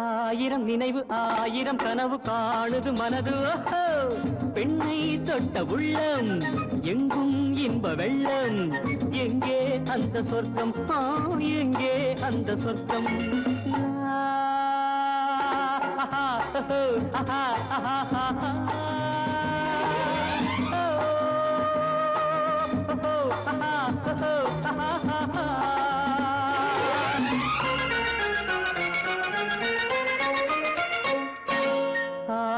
ஆயிரம் நினைவு ஆயிரம் கனவு காணுது மனது. பெண்ணை தொட்ட உள்ளம் எங்கும் இன்ப வெள்ளம் எங்கே அந்த சொர்க்கம் எங்கே அந்த சொர்க்கம்? ஆஹா, ஆஹா, ஆஹா,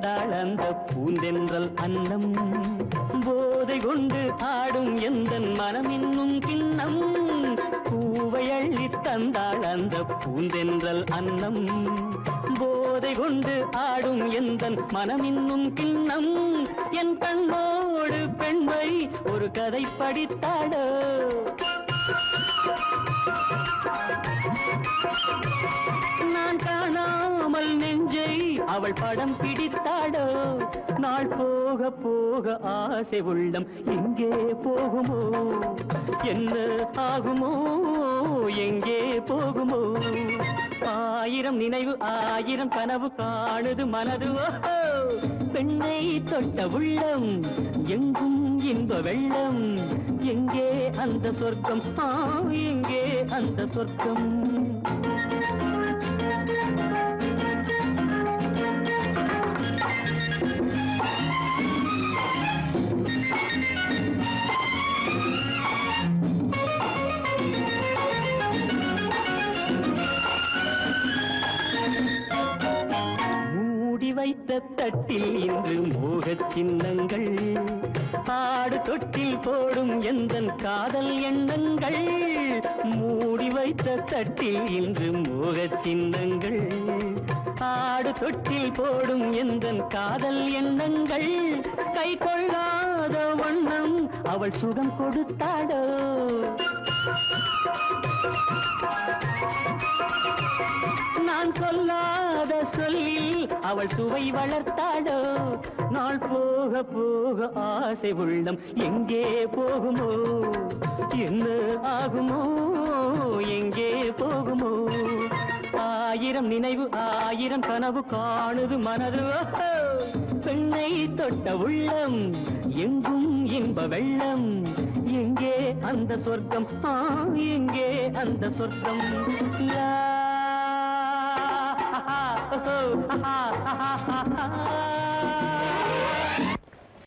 அள்ளி அந்த பூந்தென்றல் அன்னம். போதை கொண்டு ஆடும் எந்த மனமின்னும் கிண்ணம். பூவை அள்ளி தந்தாள் அந்த பூந்தென்றல் அன்னம். போதை கொண்டு ஆடும் எந்த மனமின்னும் கிண்ணம். என் கண்ணோடு பெண்மை ஒரு கதை படித்தாடோ அவள் படம் பிடித்தாடோ நாள் போக போக ஆசை உள்ளம் எங்கே போகுமோ? என்ன ஆகுமோ? எங்கே போகுமோ? ஆயிரம் நினைவு ஆயிரம் கனவு காணுது மனது. பெண்ணை தொட்ட உள்ளம் எங்கும் இன்ப வெள்ளம். எங்கே அந்த சொர்க்கம்? எங்கே அந்த சொர்க்கம்? வைத்த தட்டில் இன்று மோகச் சின்னங்கள். ஆடு தொட்டில் போடும் எந்த காதல் எண்ணங்கள். மூடி வைத்த தட்டில் இன்று மோகச் சின்னங்கள். ஆடு தொட்டில் போடும் எந்தன் காதல் எண்ணங்கள். கை கொள்ளாத வண்ணம் அவள் சுகம் கொடுத்தாடோ நான் சொல்லாத சொல்லில் அவள் சுவை வளர்த்தாடோ நாள் போக போக ஆசை உள்ளம் எங்கே போகுமோ? என்ன ஆகுமோ? எங்கே போகுமோ? ஆயிரம் நினைவு ஆயிரம் கனவு காணுது மனது. பெண்ணை தொட்ட உள்ளம் எங்கு இன்ப வெள்ளம். எங்கே அந்த சொர்க்கம்? ஆ எங்கே அந்த சொர்க்கம்? லா,